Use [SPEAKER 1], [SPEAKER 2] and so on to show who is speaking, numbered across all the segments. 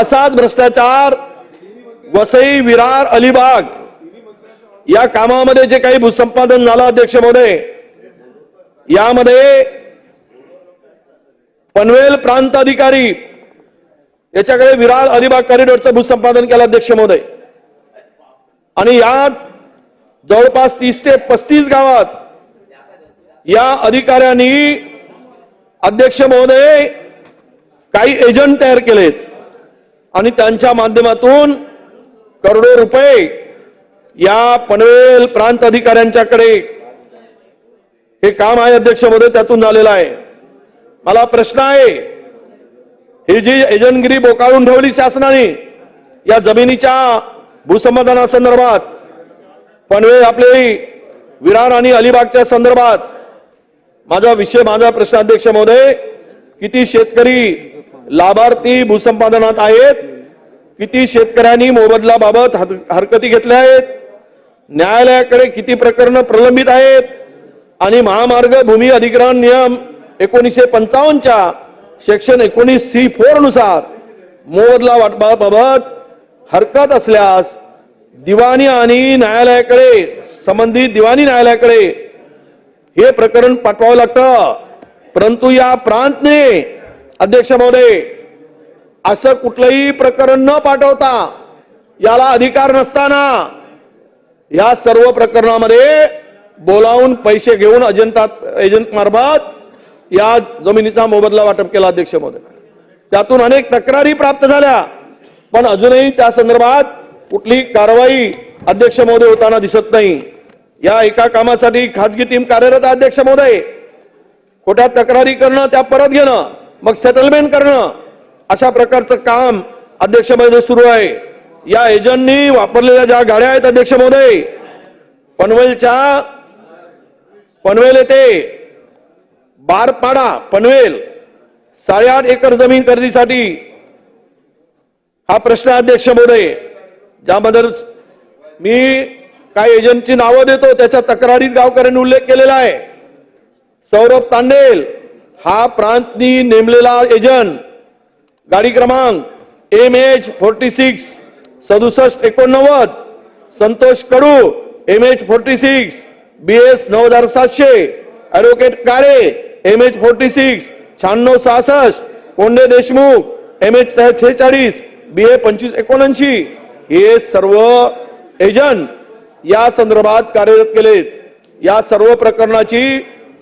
[SPEAKER 1] असाच भ्रष्टाचार वसई विरार अलिबाग या कामामध्ये जे काही भूसंपादन झालं अध्यक्ष महोदय यामध्ये पनवेल प्रांत अधिकारी याच्याकडे विरार अलिबाग कॉरिडॉरचं भूसंपादन केलं अध्यक्ष महोदय. आणि यात जवळपास तीस ते पस्तीस गावात या अधिकाऱ्यांनी अध्यक्ष महोदय काही एजंट तयार केलेत. आणि त्यांच्या माध्यमातून करोडो रुपये या पनवेल प्रांत अधिकाऱ्यांच्याकडे हे काम आहे अध्यक्ष महोदय त्यातून झालेलं आहे. मला प्रश्न आहे ही जी एजंटगिरी बोकाळून ठेवली शासनाने या जमिनीच्या भूसंपादनासंदर्भात पनवेल आपले विरार आणि अलिबागच्या संदर्भात माझा विषय माझा प्रश्न अध्यक्ष महोदय किती शेतकरी लाभार्थी भूसंपादनात आहेत. किती शेतकऱ्यांनी मोबदलाबाबत हरकती घेतल्या आहेत. न्यायालयाकडे किती प्रकरणं प्रलंबित आहेत. आणि महामार्ग भूमी अधिग्रहण नियम एकोणीसशे पंचावन्नच्या सेक्शन एकोणीस सी फोरनुसार मोबदला वाटपाबाबत हरकत असल्यास दिवाणी आणि न्यायालयाकडे संबंधित दिवाणी न्यायालयाकडे हे प्रकरण पाठवावं लागतं. परंतु या प्रांतने अध्यक्ष महोदय असं कुठलंही प्रकरण न पाठवता याला अधिकार नसताना या सर्व प्रकरणामध्ये बोलावून पैसे घेऊन अजंटात एजंट मार्फत या जमिनीचा मोबदला वाटप केला अध्यक्ष महोदय. त्यातून अनेक तक्रारी प्राप्त झाल्या पण अजूनही त्या संदर्भात कुठलीही कारवाई अध्यक्ष महोदय होताना दिसत नाही. या एका कामासाठी खाजगी टीम कार्यरत अध्यक्ष महोदय. खोट्या तक्रारी करणं त्या परत घेणं मग सेटलमेंट करणं अशा प्रकारचं काम अध्यक्ष महोदय सुरू आहे. या एजंटनी वापरलेल्या ज्या गाड्या आहेत अध्यक्ष महोदय पनवेलच्या पनवेल येथे बारपाडा पनवेल साडेआठ एकर जमीन खरेदीसाठी हा प्रश्न अध्यक्ष महोदय. ज्यामध्ये मी काही एजंटची नावं देतो त्याच्या तक्रारीत गावकऱ्यांनी उल्लेख केलेला आहे. सौरभ तांडेल हा प्रांतनी नेमलेला एजंट गाडी क्रमांक एम एच फोर्टी सिक्स सदुसष्ट एकोणनव्वद Santosh Kadu M H forty six B S नऊ हजार सातशे advocate Kale M H forty six शहाण्णव सहासष्ट कोंडे देशमुख एम एच छेचाळीस बी ए पंचवीस एकोणऐंशी. हे सर्व एजंट या संदर्भात कार्यरत केलेत. या सर्व प्रकरणाची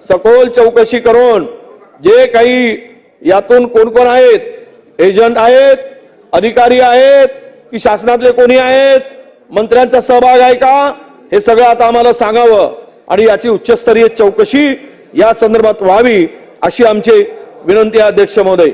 [SPEAKER 1] सखोल चौकशी करून जे काही यातून कोण कोण आहेत एजंट आहेत अधिकारी आहेत की शासनातले कोणी आहेत मंत्र्यांचा सहभाग आहे का हे सगळं आता आम्हाला सांगावं. आणि याची उच्चस्तरीय चौकशी या संदर्भात व्हावी अशी आमची विनंती अध्यक्ष महोदय.